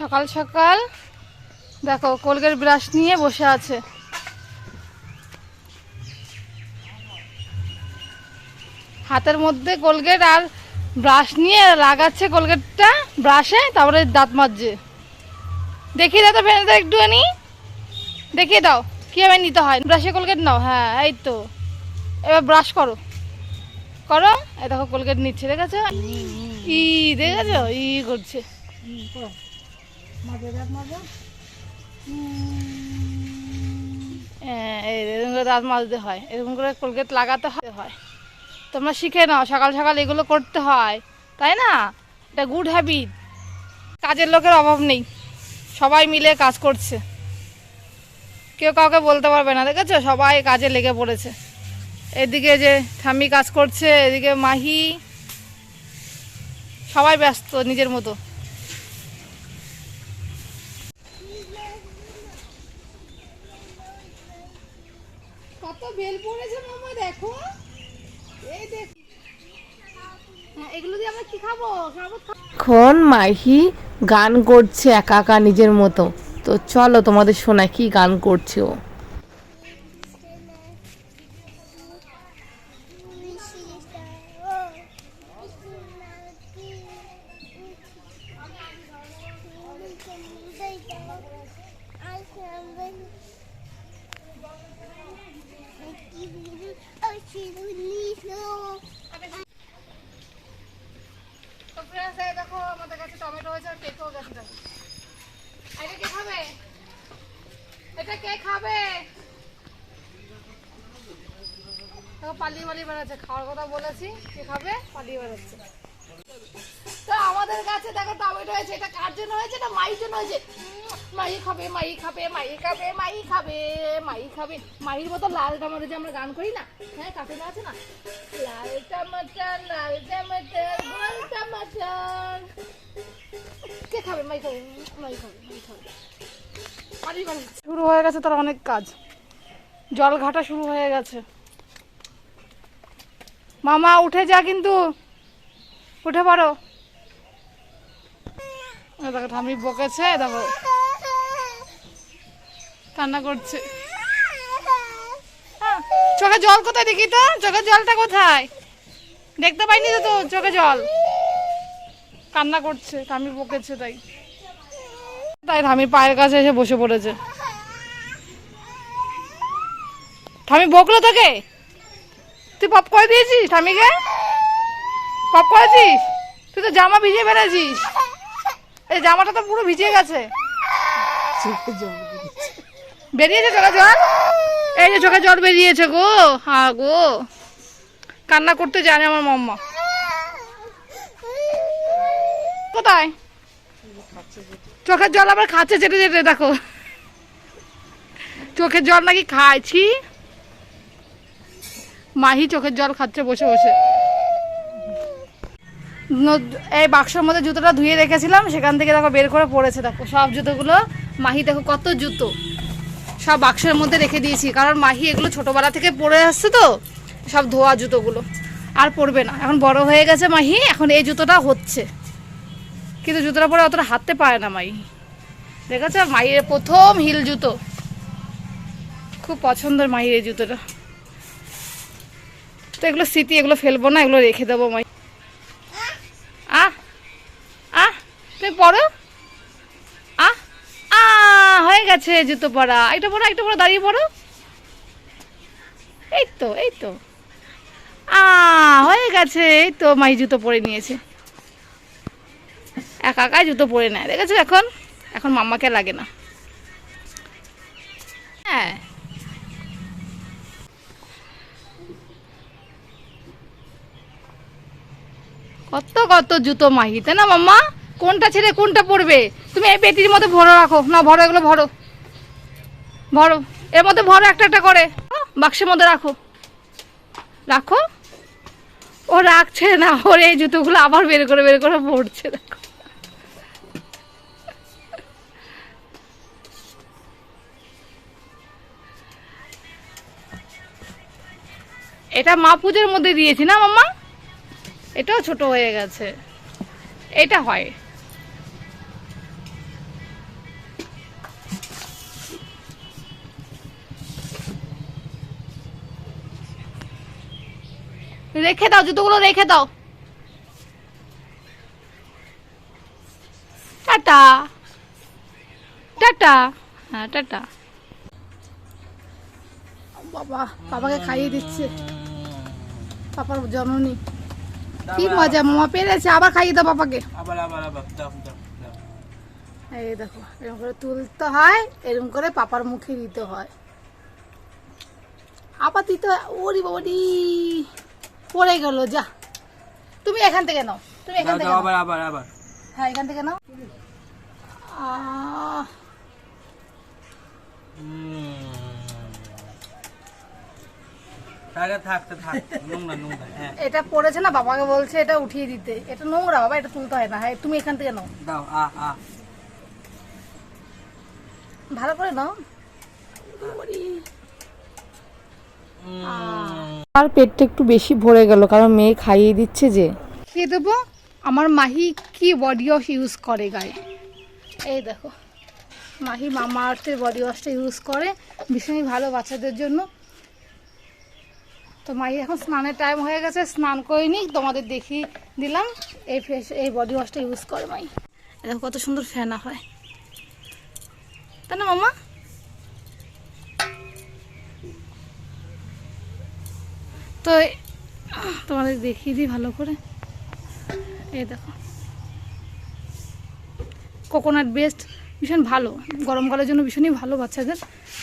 সকাল সকাল। দেখো, কোলগেট ব্রাশ নিয়ে বসে আছে। হাতের মধ্যে কোলগেট আর ব্রাশ নিয়ে লাগাচ্ছে কোলগেটটা, ব্রাশে, তারপরে দাঁত মাজছে। দেখিয়ে দাও তো ফ্রেন্ডদের একটুখানি। দেখিয়ে দাও, কীভাবে নিতে হয়। ব্রাশে কোলগেট নাও হ্যাঁ এই তো। এবার ব্রাশ করো। করো, এই দেখো কোলগেট নিচ্ছে, দেখেছ? ই দেখেছ? ই করছে। হ্যাঁ, এই এরকম করে দাঁত মাজতে হয়। এরকম করে কোলগেট লাগাতে হয়- তোমরা শিখে নাও সকাল সকাল এগুলো করতে হয়। তাই না? এটা গুড হ্যাবিট কাজের লোকের অভাব নেই। সবাই মিলে কাজ করছে। কেউ কাউকে বলতে পারবে না দেখেছ? সবাই কাজে লেগে পড়েছে। এদিকে যে ঠাম্মি কাজ করছে এদিকে মাহি। সবাই ব্যস্ত নিজের মতো। বেল পড়েছে মামা দেখো। এই দেখ। হ্যাঁ, এগুলো দিয়ে আমরা কি খাব? এখন মাহি গান করছে একা একা নিজের মতো। তো চলো তোমাদের শোনা কি গান করছে ও। আমাদের কাছে টমেটো হয়েছে আর কেকও গেছে এটা কে খাবে? এটা কে খাবে? পালিয়ে পালিয়ে বেড়াচ্ছে, খাওয়ার কথা বলেছি, কে খাবে? পালিয়ে বেড়াচ্ছে। তো আমাদের কাছে, দেখো, টমেটো হয়েছে, এটা কার জন্য হয়েছে? না জন্য হয়েছে। মাই খাবে মাই খাবে মাই খাবে মাই খাবে মাই খাবে। মাইর মতো লাল টমেটো যে আমরা গান করি না? হ্যাঁ কাটুন আছে না? লাল টমাটার লাল টমাটার গোল টমাটার কে খাবে? মাই খাবে মাই খাবে মাই খাবে। শুরু হয়ে গেছে তার অনেক কাজ। জল ঘাটা শুরু হয়ে গেছে। মামা, উঠে যা কিন্তু। উঠে পারো দেখো ঠামি বকেছে, দেখো। কান্না করছে। হ্যাঁ, চোখে জল কোথায় দেখি তো? চোখের জলটা কোথায়? দেখতে পাইনি তো তো চোখে জল। কান্না করছে ঠামি বকেছে তাই। তাই ঠামি পায়ের কাছে এসে বসে পড়েছে। ঠামি বকলো তোকে? তুই পপ করে দিয়েছিস ঠামিকে পপ করেছিস? তুই তো জামা ভিজিয়ে ফেলেছিস। এই জামাটা তো পুরো ভিজে গেছে। বেরিয়েছে চোখে জল? এই যে চোখে জল বেরিয়েছে গো হ্যাঁ গো। কান্না করতে জানে আমার মাম্মা। কোথায়? চোখের জল আবার খাচ্ছে চেটে চেটে দেখো। চোখের জল নাকি খাইছি মাহি চোখের জল খাচ্ছে বসে বসে। এই বাক্সের মধ্যে জুতোটা ধুয়ে রেখেছিলাম, সেখান থেকে দেখো বের করে পড়েছে, দেখো সব জুতোগুলো। মাহি দেখো কত জুতো। সব বাক্সের মধ্যে রেখে দিয়েছি। কারণ মাহি এগুলো ছোটোবেলা থেকে পরে আসছে তো, সব ধোয়া জুতোগুলো। আর পরবে না। এখন বড় হয়ে গেছে মাহি, এখন এই জুতোটা হচ্ছে। কিন্তু জুতোটা পরে অতটা হাঁটতে পারে না মাহি। দেখেছ? মাহির প্রথম হিল জুতো। খুব পছন্দের মাহির এই জুতোটা। তো এগুলো স্মৃতি, এগুলো ফেলব না, এগুলো রেখে দেবো মাই গেছে জুতো পরা। একটা পড়ো একটা পড়ো দাঁড়িয়ে পড়ো। এই তো এই তো। আ, হয়ে গেছে, এই তো মাই জুতো পরে নিয়েছে। একা একাই জুতো পরে নেয়, দেখেছ এখন? এখন মাম্মাকে লাগে না। হ্যাঁ। কত কত জুতো মাহি, তাই না মাম্মা? কোনটা ছেড়ে কোনটা পড়বে তুমি এই পেটির মধ্যে ভরো রাখো। না, ভরো, এগুলো ভরো। ভরো। এর মধ্যে ভরো একটা একটা করে। বাক্সের মধ্যে রাখো। রাখো। ও রাখছে না, ওর এই জুতোগুলো আবার বের করে বের করে পড়ছে, দেখো। এটা মা পুজোর মধ্যে দিয়েছি না মাম্মা? এটাও ছোট হয়ে গেছে। এটা হয়। রেখে দাও জুতোগুলো রেখে দাও। টাটা। টাটা। হ্যাঁ টাটা। বাবা বাবাকে খাইয়ে দিচ্ছে। পাপার জননী। কি মজা মামা পেরেছে আবার খাইয়ে দাও আবার আবার আবার দাও এই দেখো এরকম করে তুলতে হয় এরকম করে পাপার মুখে দিতে হয়। আবার দিতে হয় ওরি বাবারি। পড়ে গেল যা। তুমি এখান থেকে নাও তুমি এখান থেকে আবার আবার আবার। হ্যাঁ এখান থেকে নাও। হ্যাঁ। এটা পড়েছে না বাবাকে বলছে এটা উঠিয়ে দিতে। এটা নোংরা বাবা এটা তুলতে হয় না। হ্যাঁ তুমি এখান থেকে নাও। দাও আ আ। ভালো করে নাও। আর পেটটা একটু বেশি ভরে গেল, কারণ মেয়ে খাইয়ে দিচ্ছে যে। খেয়ে দেবো? আমার মাহি কি বডি ওয়াশ ইউজ করে গায়ে? এই দেখো, মাহি মামা আর্থের বডি ওয়াশটা ইউজ করে, ভীষণই ভালো বাচ্চাদের জন্য। তো মাহি এখন স্নানের টাইম হয়ে গেছে, স্নান করে করিনি তোমাদের দেখিয়ে দিলাম, এই ফেস এই বডি ওয়াশটা ইউজ করে মাই দেখো কত সুন্দর ফেনা হয়। তাই না মামা? তো তোমাদের দেখিয়ে দিই ভালো করে। এই দেখো। কোকোনাট বেস্ট ভীষণ ভালো। গরমকালের জন্য ভীষণই ভালো বাচ্চাদের।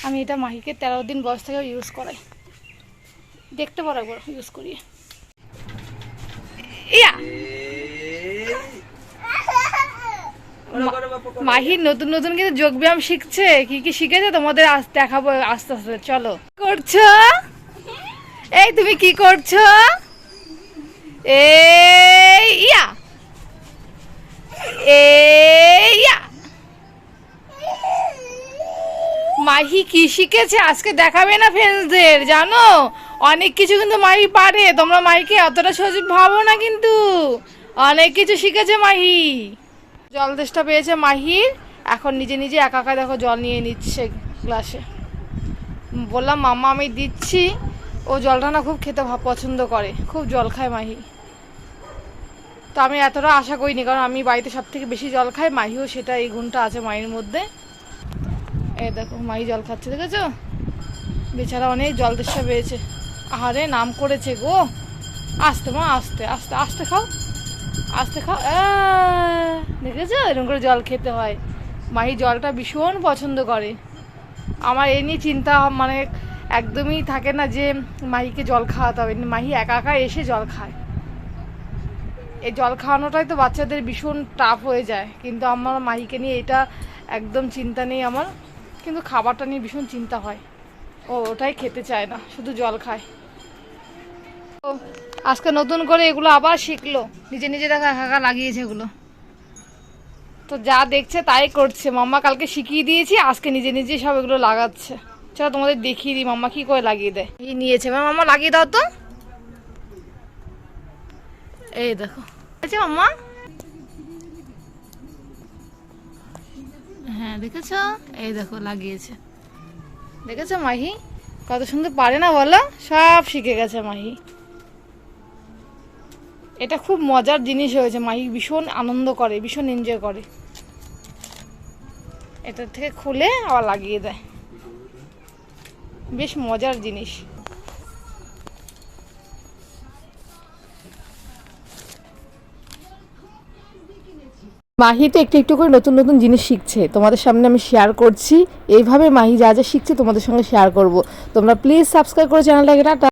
আমি এটা মাহিকে তেরো দিন বয়স থেকে ইউজ করাই। দেখতে পারো একবার ইউজ করিয়ে। ইয়া! মাহি নতুন নতুন কিন্তু যোগব্যায়াম শিখছে। কি কি শিখেছে তোমাদের দেখাবো আস্তে আস্তে। চলো। করছ? এই, তুমি কি করছ? এই, ইয়া। ইয়া। মাহি কি শিখেছে? আজকে দেখাবে না ফ্রেন্ডসদের জানো? অনেক কিছু কিন্তু মাহি পারে। তোমরা মাহিকে অতটা সহজ ভাবো না কিন্তু। অনেক কিছু শিখেছে মাহি। জল তেষ্টা পেয়েছে মাহির এখন নিজে নিজে একা একা দেখো জল নিয়ে নিচ্ছে গ্লাসে বললাম, মাম্মা, আমি দিচ্ছি। ও জলটা না খুব খেতে পছন্দ করে। খুব জল খায় মাহি। তো আমি এতটা আশা করিনি, কারণ আমি বাড়িতে সব থেকে বেশি জল খাই। মাহিও সেটা এই গুণটা আছে মায়ের মধ্যে। এই দেখো, মাহি জল খাচ্ছে, দেখেছ? বেচারা অনেক জল তেষ্টা পেয়েছে। আহারে, নাম করেছে গো। আস্তে মা, আস্তে আস্তে আস্তে খাও। আস্তে খাও। দেখেছ? এরকম করে জল খেতে হয়। মাহি জলটা ভীষণ পছন্দ করে। আমার এই নিয়ে চিন্তা মানে একদমই থাকে না যে মাহিকে জল খাওয়াতে হবে। মাহি একা একা এসে জল খায়। এই জল খাওয়ানোটাই তো বাচ্চাদের ভীষণ টাফ হয়ে যায়। কিন্তু আমার মাহিকে নিয়ে এটা একদম চিন্তা নেই আমার। কিন্তু খাবারটা নিয়ে ভীষণ চিন্তা হয়। ও ওটাই খেতে চায় না, শুধু জল খায়। তো আজকে নতুন করে এগুলো আবার শিখলো। নিজে নিজে দেখা একা লাগিয়েছে এগুলো। তো যা দেখছে তাই করছে। মাম্মা কালকে শিখিয়ে দিয়েছি, আজকে নিজে নিজে সব এগুলো লাগাচ্ছে। চলো তোমাদের দেখিয়ে দিই, মাম্মা কি করে লাগিয়ে দেয়। এই নিয়েছে এবার মাম্মা লাগিয়ে দাও তো। এই দেখো। আছে মাম্মা? হ্যাঁ দেখেছ? এই দেখো, লাগিয়েছে। দেখেছ মাহি? কত সুন্দর পারে না বলো? সব শিখে গেছে মাহি। এটা খুব মজার জিনিস হয়েছে, মাহি ভীষণ আনন্দ করে, ভীষণ এনজয় করে। এটা থেকে খুলে আবার লাগিয়ে দেয়। বেশ মজার জিনিস। মাহি তো একটু একটু করে নতুন নতুন জিনিস শিখছে। তোমাদের সামনে আমি শেয়ার করছি। এইভাবে মাহি যা যা শিখছে তোমাদের সঙ্গে শেয়ার করব। তোমরা প্লিজ সাবস্ক্রাইব করে চ্যানেলটাকে টাটা।